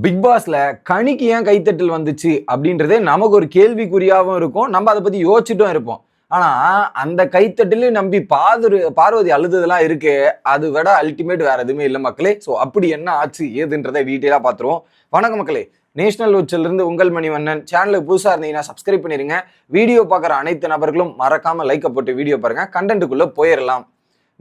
Big பாஸ்ல கணிக்கு ஏன் கைத்தட்டல் வந்துச்சு அப்படின்றதே நமக்கு ஒரு கேள்விக்குறியாகவும் இருக்கும். நம்ம அதை பத்தி யோசிச்சுட்டும் இருப்போம். ஆனா அந்த கைத்தட்டலையும் நம்பி பாதுரு பார்வதி அழுததெல்லாம் இருக்கு அது விட அல்டிமேட் வேற எதுவுமே இல்லை மக்களே. ஸோ அப்படி என்ன ஆச்சு ஏதுன்றதை டீட்டெயிலாக பார்த்துருவோம் வணக்கம் மக்களே. நேஷனல் உச்சில இருந்து உங்கள் மணிவண்ணன். சேனலுக்கு புதுசாக இருந்தீங்கன்னா சப்ஸ்கிரைப் பண்ணிருங்க. வீடியோ பார்க்குற அனைத்து நபர்களும் மறக்காம லைக்கை போட்டு வீடியோ பாருங்க. கண்டென்ட்டுக்குள்ளே போயிடலாம்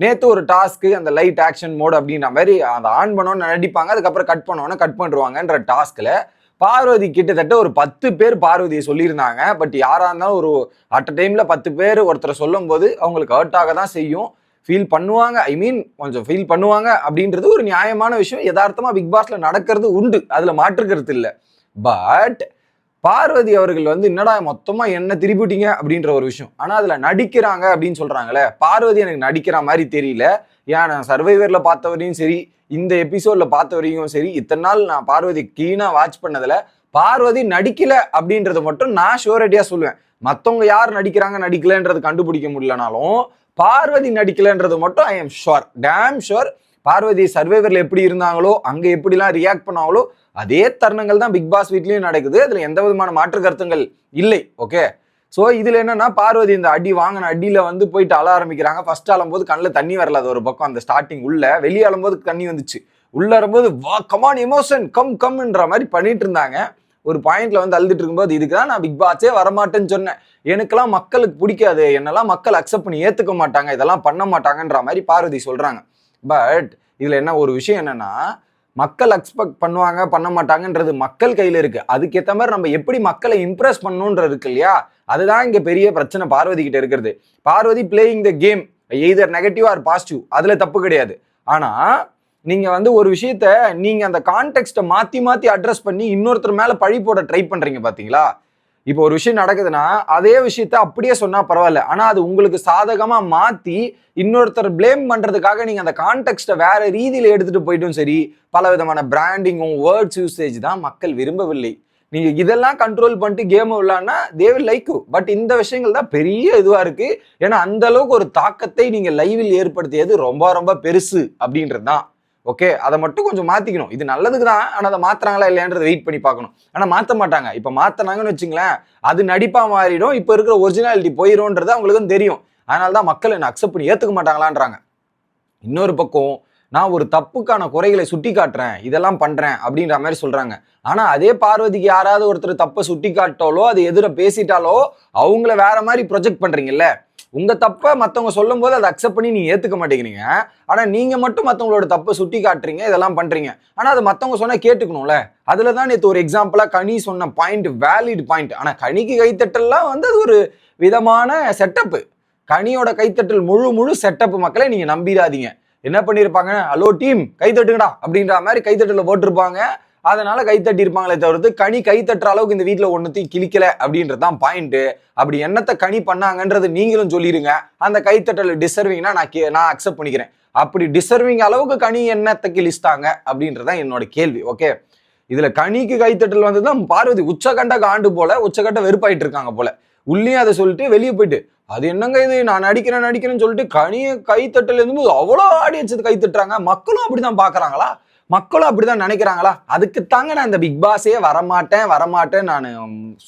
நேத்து ஒரு டாஸ்க்கு அந்த லைட் ஆக்ஷன் மோட் அப்படின்ற மாதிரி அதை ஆன் பண்ணோன்னு நடிப்பாங்க அதுக்கப்புறம் கட் பண்ணோன்னு கட் பண்ணுவாங்கன்ற டாஸ்க்கில் பார்வதி கிட்டத்தட்ட ஒரு பத்து பேர் பார்வதியை சொல்லியிருந்தாங்க. பட் யாராக இருந்தாலும் ஒரு அட் அ டைமில் பத்து பேர் ஒருத்தரை சொல்லும் போது அவங்களுக்கு ஹர்ட் ஆக தான் செய்யும். ஃபீல் பண்ணுவாங்க. ஐ மீன் கொஞ்சம் ஃபீல் பண்ணுவாங்க அப்படின்றது ஒரு நியாயமான விஷயம். யதார்த்தமாக பிக் பாஸில் நடக்கிறது உண்டு. அதில் மாற்றுக்கிறது இல்லை. பட் பார்வதி அவர்கள் வந்து என்னடா மொத்தமா என்ன திருப்பிட்டீங்க அப்படின்ற ஒரு விஷயம். ஆனா அதுல நடிக்கிறாங்க அப்படின்னு சொல்றாங்களே பார்வதி எனக்கு நடிக்கிற மாதிரி தெரியல. ஏன் நான் சர்வைவர்ல பார்த்தவரையும் சரி இந்த எபிசோட்ல பார்த்தவரையும் சரி இத்தனை நாள் நான் பார்வதி கிளீனா வாட்ச் பண்ணதுல பார்வதி நடிக்கல அப்படின்றத மட்டும் நான் ஷோரட்டியா சொல்லுவேன். மத்தவங்க யார் நடிக்கிறாங்க நடிக்கலன்றது கண்டுபிடிக்க முடியலனாலும் பார்வதி நடிக்கலன்றது மட்டும் I am sure damn sure Parvathi சர்வைவர்ல எப்படி இருந்தாங்களோ அங்க எப்படிலாம் ரியாக்ட் பண்ணாங்களோ அதே தருணங்கள் தான் பிக் பாஸ் வீட்லேயும் நடக்குது. அதில் எந்த விதமான மாற்று கருத்துங்கள் இல்லை. ஓகே ஸோ இதில் என்னன்னா பார்வதி இந்த அடி வாங்கின அடியில் வந்து போயிட்டு அழ ஆரம்பிக்கிறாங்க. ஃபர்ஸ்ட் அழும்போது கண்ணில் தண்ணி வரல அது ஒரு பக்கம். அந்த ஸ்டார்டிங் உள்ள வெளியே அழும்போது தண்ணி வந்துச்சு. உள்ள வரும்போது வா கமான் எமோஷன் கம் கம்ன்ற மாதிரி பண்ணிட்டு இருந்தாங்க. ஒரு பாயிண்ட்ல வந்து அழுதுட்டு இருக்கும்போது இதுக்கு தான் நான் பிக் பாஸே வரமாட்டேன்னு சொன்னேன். எனக்கெல்லாம் மக்களுக்கு பிடிக்காது. என்னெல்லாம் மக்கள் அக்செப்ட் பண்ணி ஏத்துக்க மாட்டாங்க. இதெல்லாம் பண்ண மாட்டாங்கன்ற மாதிரி பார்வதி சொல்றாங்க. பட் இதுல என்ன ஒரு விஷயம் என்னன்னா மக்கள் எக்ஸ்பெக்ட் பண்ணுவாங்க பண்ண மாட்டாங்கன்றது மக்கள் கையில் இருக்குது அதுக்கேற்ற மாதிரி நம்ம எப்படி மக்களை இம்ப்ரெஸ் பண்ணணுன்றது இருக்கு இல்லையா? அதுதான் இங்கே பெரிய பிரச்சனை பார்வதி கிட்ட இருக்கிறது. Parvathi playing the game either negative or positive அதில் தப்பு கிடையாது. ஆனால் நீங்கள் வந்து ஒரு விஷயத்த நீங்கள் அந்த கான்டெக்ட்டை மாற்றி மாற்றி அட்ரஸ் பண்ணி இன்னொருத்தர் மேலே பழி போட ட்ரை பண்ணுறீங்க பார்த்தீங்களா இப்போ ஒரு விஷயம் நடக்குதுன்னா அதே விஷயத்த அப்படியே சொன்னா பரவாயில்ல. ஆனா அது உங்களுக்கு சாதகமா மாத்தி இன்னொருத்தர் ப்ளேம் பண்றதுக்காக நீங்க அந்த கான்டெக்ட்டை வேற ரீதியில எடுத்துட்டு போயிட்டும் சரி பல விதமான பிராண்டிங்கும் வேர்ட்ஸ் யூசேஜ் தான் மக்கள் விரும்பவில்லை. நீங்க இதெல்லாம் கண்ட்ரோல் பண்ணிட்டு கேம் விளாட்னா தேவை லைக் பட் இந்த விஷயங்கள் தான் பெரிய இதுவா இருக்கு. ஏன்னா அந்த அளவுக்கு ஒரு தாக்கத்தை நீங்க லைவில் ஏற்படுத்தியது ரொம்ப ரொம்ப பெருசு அப்படின்றது தான். ஓகே அதை மட்டும் கொஞ்சம் மாற்றிக்கணும் இது நல்லதுக்கு தான் ஆனால் அதை மாற்றுறாங்களா இல்லையான்றதை வெயிட் பண்ணி பார்க்கணும். ஆனால் மாற்ற மாட்டாங்க. இப்போ மாத்தினாங்கன்னு வச்சுங்களேன் அது நடிப்பாக மாறிடும் இப்போ இருக்கிற ஒரிஜினாலிட்டி போயிடும்ன்றது அவங்களுக்கும் தெரியும். அதனால தான் மக்கள் என்ன அக்செப்ட் பண்ணி ஏற்றுக்க மாட்டாங்களான்றாங்க. இன்னொரு பக்கம் நான் ஒரு தப்புக்கான குறைகளை சுட்டி காட்டுறேன் இதெல்லாம் பண்ணுறேன் அப்படின்ற மாதிரி சொல்கிறாங்க ஆனால் அதே பார்வதிக்கு யாராவது ஒருத்தர் தப்பை சுட்டி காட்டாலோ அது எதிர பேசிட்டாலோ அவங்கள வேற மாதிரி ப்ரொஜெக்ட் பண்ணுறீங்கல்ல உங்க தப்பை மற்றவங்க சொல்லும் போது அதை அக்செப்ட் பண்ணி நீங்க ஏத்துக்க மாட்டேங்கிறீங்க. ஆனா நீங்க மட்டும் மற்றவங்களோட தப்பை சுட்டி காட்டுறீங்க இதெல்லாம் பண்றீங்க. ஆனா அது மற்றவங்க சொன்னா கேட்டுக்கணும்ல. அதுல தான் நேற்று ஒரு எக்ஸாம்பிளா கனி சொன்ன பாயிண்ட் வேலிட் பாயிண்ட் ஆனா கனிக்கு கைத்தட்டல்லாம் வந்து அது ஒரு விதமான செட்டப்பு கனியோட கைத்தட்டல் முழு முழு செட்டப் மக்களை நீங்க நம்பிடாதீங்க என்ன பண்ணியிருப்பாங்க ஹலோ டீம் கைத்தட்டுங்கடா. அப்படின்ற மாதிரி கைத்தட்டல போட்டிருப்பாங்க. அதனால கைத்தட்டி இருப்பாங்களே தவிர்த்து கனி கைத்தட்டுற அளவுக்கு இந்த வீட்டில் ஒன்றுத்தையும் கிழிக்கல அப்படின்றது தான் பாயிண்ட்டு அப்படி என்னத்தை கனி பண்ணாங்கன்றது நீங்களும் சொல்லிடுங்க அந்த கைத்தட்டல் டிசர்விங்னா நான் கே நான் அக்செப்ட் பண்ணிக்கிறேன். அப்படி டிசர்விங் அளவுக்கு கனி என்னத்தை கிழிச்சிட்டாங்க அப்படின்றதான் என்னோட கேள்வி ஓகே இதுல கனிக்கு கைத்தட்டல் வந்ததுதான் பார்வதி உச்சகண்ட காண்டு போல உச்சகண்ட வெறுப்பாயிட்டு இருக்காங்க போல. உள்ளேயும் அதை சொல்லிட்டு வெளியே போயிட்டு அது என்னங்க இது? நான் நடிக்கிறேன் நடிக்கிறேன்னு சொல்லிட்டு கனியை கைத்தட்டல் இருந்து அவ்வளோ ஆடியன்ஸ் கை தட்டுறாங்க மக்களும் அப்படிதான் பாக்குறாங்களா? மக்களும் அப்படிதான் நினைக்கிறாங்களா? அதுக்கு தாங்க நான் இந்த பிக் பாஸே வரமாட்டேன் வரமாட்டேன் நான்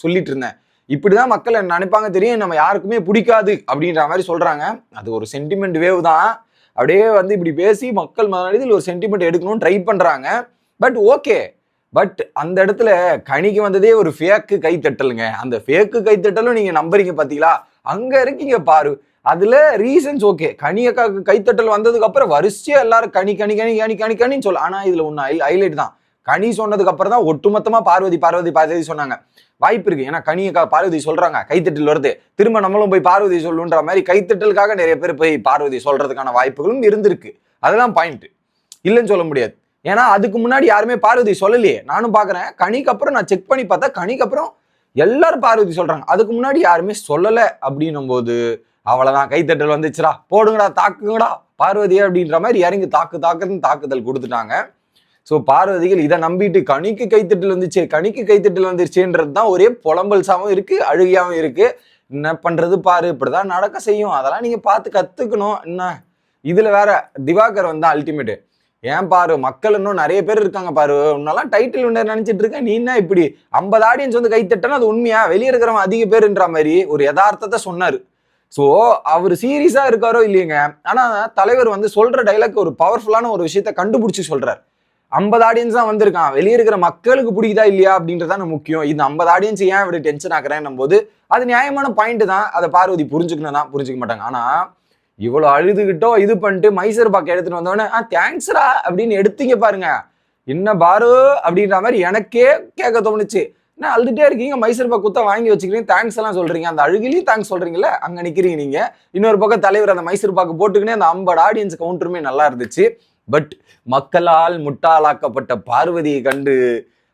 சொல்லிட்டு இருந்தேன். இப்படிதான் மக்கள் என்ன நினைப்பாங்க தெரியும்? நம்ம யாருக்குமே பிடிக்காது அப்படின்ற மாதிரி சொல்றாங்க. அது ஒரு சென்டிமெண்ட் வேவ் தான். அப்படியே வந்து இப்படி பேசி மக்கள் மனதில் ஒரு சென்டிமெண்ட் எடுக்கணும்னு ட்ரை பண்றாங்க. பட் ஓகே பட் அந்த இடத்துல கனிக்கு வந்ததே ஒரு ஃபேக்கு கைத்தட்டலுங்க. அந்த ஃபேக்கு கைத்தட்டலும் நீங்க நம்புறீங்க பாத்தீங்களா? அங்க இருக்கீங்க பாரு. அதுல ரீசன்ஸ் ஓகே கனியக்காக்கு கைத்தட்டல் வந்ததுக்கு அப்புறம் வரிசையா எல்லாரும் கனி கனி கனி கனி கனி கனின்னு சொல்ல. ஆனா இதுல ஒன்னு ஹைலைட் தான். கனி சொன்னதுக்கு அப்புறம் தான் ஒட்டுமொத்தமா பார்வதி பார்வதி பார்வதி சொன்னாங்க. வாய்ப்பு இருக்கு. ஏன்னா கனியக்கா பார்வதி சொல்றாங்க. கைத்தட்டல் வருது. திரும்ப நம்மளும் போய் பார்வதி சொல்லுன்ற மாதிரி கைத்தட்டலுக்காக நிறைய பேர் போய் பார்வதி சொல்றதுக்கான வாய்ப்புகளும் இருந்திருக்கு. அதெல்லாம் பாயிண்ட் இல்லைன்னு சொல்ல முடியாது. ஏன்னா அதுக்கு முன்னாடி யாருமே பார்வதி சொல்லலையே. நானும் பாக்குறேன் கனிக்கு அப்புறம் நான் செக் பண்ணி பார்த்தா கனிக்கு அப்புறம் எல்லாரும் பார்வதி சொல்றாங்க. அதுக்கு முன்னாடி யாருமே சொல்லலை அப்படின்னும் போது அவ்வளவுதான் கைத்தட்டல் வந்துச்சுடா. போடுங்கடா தாக்குங்கடா. பார்வதி அப்படின்ற மாதிரி இறங்கி தாக்கு தாக்குன்னு தாக்குதல் கொடுத்துட்டாங்க. ஸோ பார்வதிகள் இதை நம்பிட்டு கணிக்கு கைத்தட்டல் வந்துச்சு. கணிக்கு கைத்தட்டல் வந்துருச்சுன்றது தான் ஒரே புலம்பல்சாவும் இருக்கு அழுகியாவும் இருக்கு. என்ன பண்றது பாரு இப்படிதான் நடக்க செய்யும். அதெல்லாம் நீங்க பார்த்து கத்துக்கணும். என்ன? இதுல வேற திவாகர் வந்து அல்டிமேட் ஏன் பாரு மக்கள் இன்னும் நிறைய பேர் இருக்காங்க பாரு. உன்னெல்லாம் டைட்டில் வின்னர் நினைச்சிட்டு இருக்க நீ என்ன இப்படி? ஐம்பது ஆடியன்ஸ் வந்து கைத்தட்டனா அது உண்மையா? வெளியே இருக்கிறவன் அதிக பேருன்ற மாதிரி ஒரு யதார்த்தத்தை சொன்னார். ஸோ அவர் சீரியஸாக இருக்காரோ இல்லையங்க. ஆனால் தலைவர் வந்து சொல்கிற டைலாக் ஒரு பவர்ஃபுல்லான ஒரு விஷயத்த கண்டுபிடிச்சி சொல்கிறார் ஐம்பது ஆடியன்ஸ் தான் வந்திருக்கான். வெளியே இருக்கிற மக்களுக்கு பிடிக்குதா இல்லையா அப்படின்றதான முக்கியம். இந்த ஐம்பது ஆடியன்ஸ் ஏன் இப்படி டென்ஷன் ஆக்குறேன்னும் போது அது நியாயமான பாயிண்ட் தான். அதை பார்வதி புரிஞ்சுக்கணும் தான் புரிஞ்சுக்க மாட்டாங்க. ஆனால் இவ்வளோ அழுதுகிட்டோ இது பண்ணிட்டு மைசூர் பாக்கு எடுத்துட்டு வந்தோடனே ஆ தேங்க்ஸ்ரா அப்படின்னு எடுத்தீங்க பாருங்க. என்ன பாரு அப்படின்ற மாதிரி எனக்கே கேட்க தோணுச்சு. என்ன அழுதுட்டே இருக்கீங்க? மைசூர் பாக்கு குத்தா வாங்கி வச்சுக்கிறீங்க. தேங்க்ஸ் எல்லாம் சொல்றீங்க. அந்த அழுகிலையும் தேங்க்ஸ் சொல்றீங்கல்ல அங்க நிக்கிறீங்க நீங்க. இன்னொரு பக்கம் தலைவர் அந்த மைசூர் பாக்கு போட்டுக்கினே அந்த ஐம்பது ஆடியன்ஸ் கவுண்டருமே நல்லா இருந்துச்சு. பட் மக்களால் முட்டாளாக்கப்பட்ட பார்வதியை கண்டு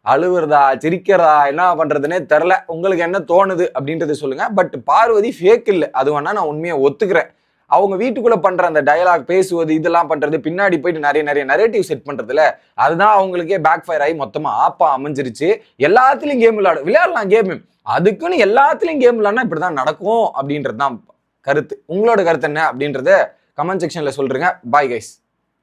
அழுவுறதா சிரிக்கிறதா என்ன பண்றதுன்னே தெரில உங்களுக்கு என்ன தோணுது அப்படின்றத சொல்லுங்க. பட் பார்வதி ஃபேக் இல்லை. அது வேணா நான் உண்மையை ஒத்துக்கிறேன். அவங்க வீட்டுக்குள்ள பண்ற அந்த டயலாக் பேசுவது இதெல்லாம் பண்றது பின்னாடி போயிட்டு நிறைய நிறைய நரேட்டிவ் செட் பண்றதுல அதுதான் அவங்களுக்கே பேக் ஃபயர் ஆகி மொத்தமா ஆப்பா அமைஞ்சிருச்சு. எல்லாத்துலயும் கேம் விளையாடு விளையாடலாம் கேம் அதுக்குன்னு எல்லாத்துலயும் கேம் விளையாடினா இப்படிதான் நடக்கும் அப்படின்றது தான் கருத்து. உங்களோட கருத்து என்ன அப்படின்றத கமெண்ட் செக்ஷன்ல சொல்றீங்க பாய் கைஸ்